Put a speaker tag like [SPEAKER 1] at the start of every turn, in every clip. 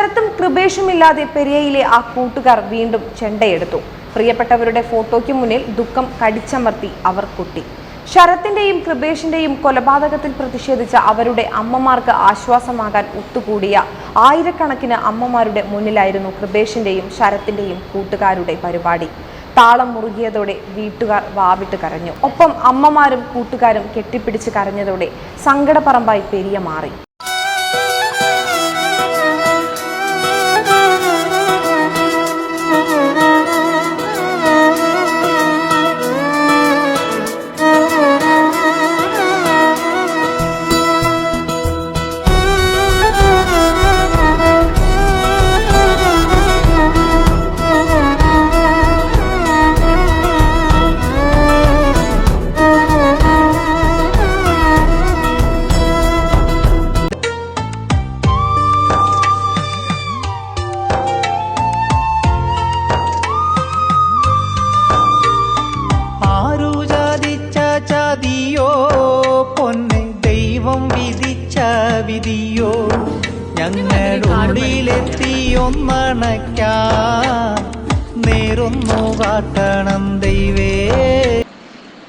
[SPEAKER 1] ശരത്തും കൃപേഷുമില്ലാതെ പെരിയയിലെ ആ കൂട്ടുകാർ വീണ്ടും ചെണ്ടയെടുത്തു. പ്രിയപ്പെട്ടവരുടെ ഫോട്ടോയ്ക്ക് മുന്നിൽ ദുഃഖം കടിച്ചമർത്തി അവർ കുട്ടി. ശരത്തിന്റെയും കൃപേഷിന്റെയും കൊലപാതകത്തിൽ പ്രതിഷേധിച്ച അവരുടെ അമ്മമാർക്ക് ആശ്വാസമാകാൻ ഒത്തുകൂടിയ ആയിരക്കണക്കിന് അമ്മമാരുടെ മുന്നിലായിരുന്നു കൃപേഷിന്റെയും ശരത്തിന്റെയും കൂട്ടുകാരുടെ പരിപാടി. താളം മുറുകിയതോടെ വീട്ടുകാർ വാവിട്ട് കരഞ്ഞു. ഒപ്പം അമ്മമാരും കൂട്ടുകാരും കെട്ടിപ്പിടിച്ച് കരഞ്ഞതോടെ സങ്കടപറമ്പായി പെരിയ മാറി.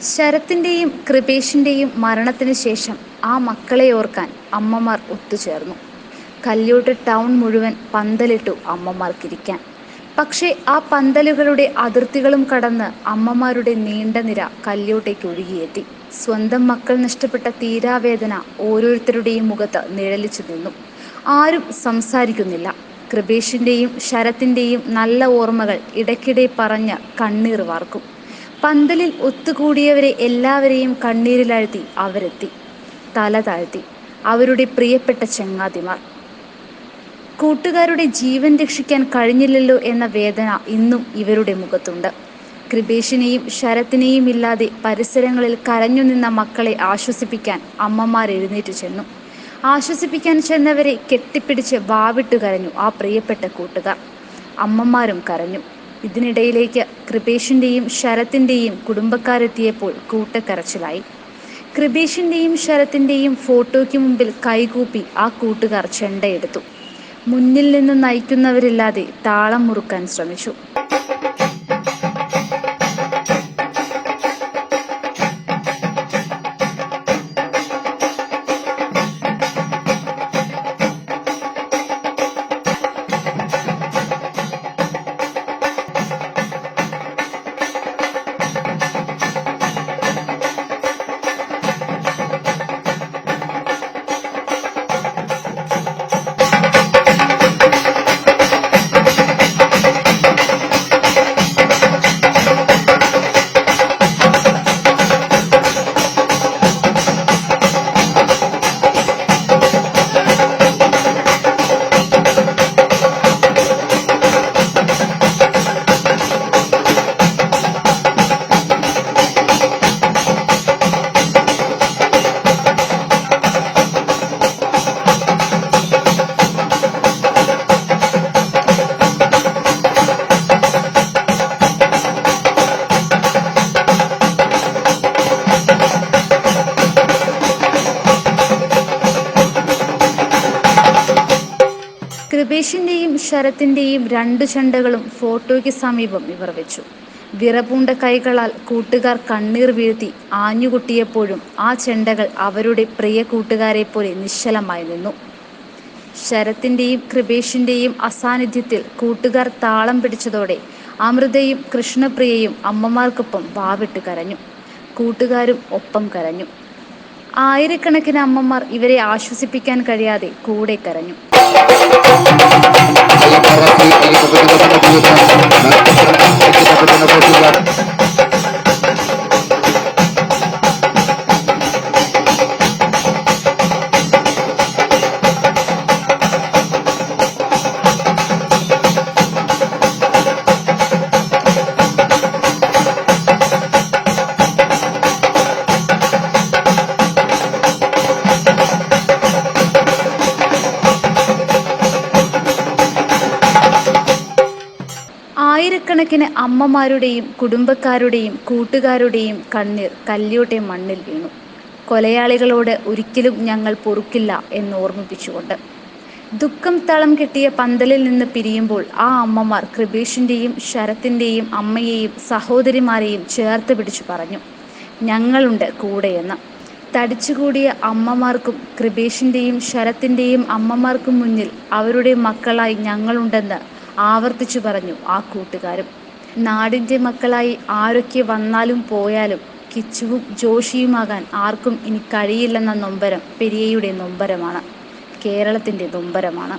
[SPEAKER 2] ശരത്തിന്റെയും കൃപേഷിന്റെയും മരണത്തിന് ശേഷം ആ മക്കളെ ഓർക്കാൻ അമ്മമാർ ഒത്തുചേർന്നു. കല്യോട്ട് ടൗൺ മുഴുവൻ പന്തലിട്ടു അമ്മമാർക്കിരിക്കാൻ. പക്ഷേ ആ പന്തലുകളുടെ അതിർത്തികളും കടന്ന് അമ്മമാരുടെ നീണ്ട നിര കല്യോട്ടേക്ക് ഒഴുകിയെത്തി. സ്വന്തം മക്കൾ നഷ്ടപ്പെട്ട തീരാവേദന ഓരോരുത്തരുടെയും മുഖത്ത് നിഴലിച്ചു നിന്നു. ആരും സംസാരിക്കുന്നില്ല. കൃപേഷിന്റെയും ശരത്തിന്റെയും നല്ല ഓർമ്മകൾ ഇടയ്ക്കിടെ പറഞ്ഞ് കണ്ണീർ വാർക്കും. പന്തലിൽ ഒത്തുകൂടിയവരെ എല്ലാവരെയും കണ്ണീരിലാഴ്ത്തി അവരെത്തി തല താഴ്ത്തി അവരുടെ പ്രിയപ്പെട്ട ചങ്ങാതിമാർ. കൂട്ടുകാരുടെ ജീവൻ രക്ഷിക്കാൻ കഴിഞ്ഞില്ലല്ലോ എന്ന വേദന ഇന്നും ഇവരുടെ മുഖത്തുണ്ട്. കൃപേഷിനെയും ശരത്തിനെയും ഇല്ലാതെ പരിസരങ്ങളിൽ കരഞ്ഞു നിന്ന മക്കളെ ആശ്വസിപ്പിക്കാൻ അമ്മമാർ എഴുന്നേറ്റ് ചെന്നു. ആശ്വസിപ്പിക്കാൻ ചെന്നവരെ കെട്ടിപ്പിടിച്ച് വാവിട്ടു കരഞ്ഞു ആ പ്രിയപ്പെട്ട കൂട്ടുകാർ. അമ്മമാരും കരഞ്ഞു. ഇതിനിടയിലേക്ക് കൃപേഷിന്റെയും ശരത്തിന്റെയും കുടുംബക്കാരെത്തിയപ്പോൾ കൂട്ടക്കരച്ചിലായി. കൃപേഷിന്റെയും ശരത്തിന്റെയും ഫോട്ടോയ്ക്ക് മുമ്പിൽ കൈകൂപ്പി ആ കൂട്ടുകാർ ചെണ്ടയെടുത്തു. മുന്നിൽ നിന്ന് നയിക്കുന്നവരില്ലാതെ താളം മുറുക്കാൻ ശ്രമിച്ചു. കൃപേഷിന്റെയും ശരത്തിന്റെയും രണ്ടു ചെണ്ടകളും ഫോട്ടോയ്ക്ക് സമീപം ഇവർ വെച്ചു വിറപൂണ്ട കൈകളാൽ കൂട്ടുകാർ കണ്ണീർ വീഴ്ത്തി ആഞ്ഞുകുട്ടിയപ്പോഴും ആ ചെണ്ടകൾ അവരുടെ പ്രിയ കൂട്ടുകാരെ പോലെ നിശ്ചലമായി നിന്നു. ശരത്തിന്റെയും കൃപേഷിന്റെയും അസാന്നിധ്യത്തിൽ കൂട്ടുകാർ താളം പിടിച്ചതോടെ അമൃതയും കൃഷ്ണപ്രിയയും അമ്മമാർക്കൊപ്പം വാവിട്ട് കരഞ്ഞു. കൂട്ടുകാരും ഒപ്പം കരഞ്ഞു. ആയിരക്കണക്കിന് അമ്മമാർ ഇവരെ ആശ്വസിപ്പിക്കാൻ കഴിയാതെ കൂടെ കരഞ്ഞു. ആയിരക്കണക്കിന് അമ്മമാരുടെയും കുടുംബക്കാരുടെയും കൂട്ടുകാരുടെയും കണ്ണീർ കല്യോട്ടെ മണ്ണിൽ വീണു. കൊലയാളികളോട് ഒരിക്കലും ഞങ്ങൾ പൊറുക്കില്ല എന്ന് ഓർമ്മിപ്പിച്ചുകൊണ്ട്. ദുഃഖം തളം കിട്ടിയ പന്തലിൽ നിന്ന് പിരിയുമ്പോൾ ആ അമ്മമാർ കൃപേഷിന്റെയും ശരത്തിന്റെയും അമ്മയെയും സഹോദരിമാരെയും ചേർത്ത് പിടിച്ചു പറഞ്ഞു ഞങ്ങളുണ്ട് കൂടെയെന്ന്. തടിച്ചുകൂടിയ അമ്മമാർക്കും കൃപേഷിന്റെയും ശരത്തിന്റെയും അമ്മമാർക്കും മുന്നിൽ അവരുടെ മക്കളായി ഞങ്ങളുണ്ടെന്ന് ആവർത്തിച്ചു പറഞ്ഞു ആ കൂട്ടുകാരും നാടിന്റെ മക്കളായി ആരൊക്കെ വന്നാലും പോയാലും കിച്ചുവും ജോഷിയുമാകാൻ ആർക്കും ഇനി കഴിയില്ലെന്ന നൊമ്പരം പെരിയയുടെ നൊമ്പരമാണ് കേരളത്തിന്റെ നൊമ്പരമാണ്